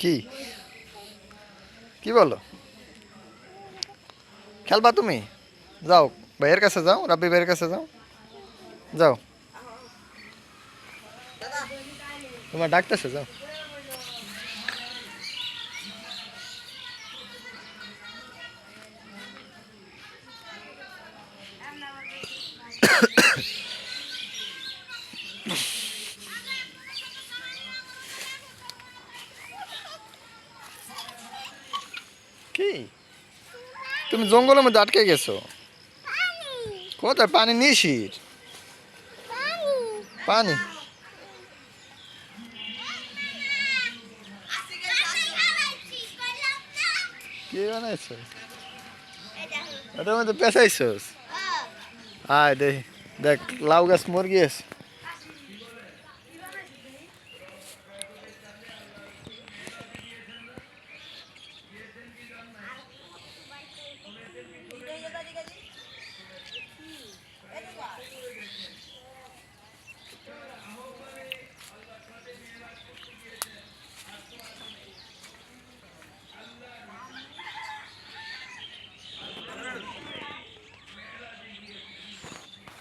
কি? কি বলো? খেলবা তুমি? যাও, ভাইয়ের কাছে যাও, রাব্বি ভাইয়ের কাছে যাও। যাও। তোমার ডাকতেছে, যাও। কি? তুমি জঙ্গলের মধ্যে আটকে গেছো। কোথায়? পানি নিশির? পানি। কি বানাইছো? ওটার মধ্যে পেঁচাইছোস? আয় দেখ দেখ লাউ গাছ মুরগি আছে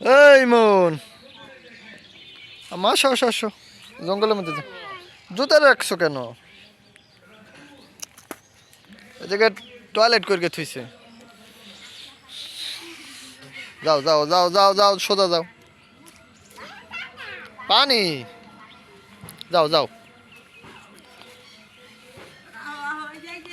এই মন। আমার আসো আসো জঙ্গলের মধ্যে যা। জুতা রাখছো কেন? জায়গায় টয়লেট করে থুইছে। যাও যাও যাও যাও যাও, সোজা যাও। পানি। যাও যাও।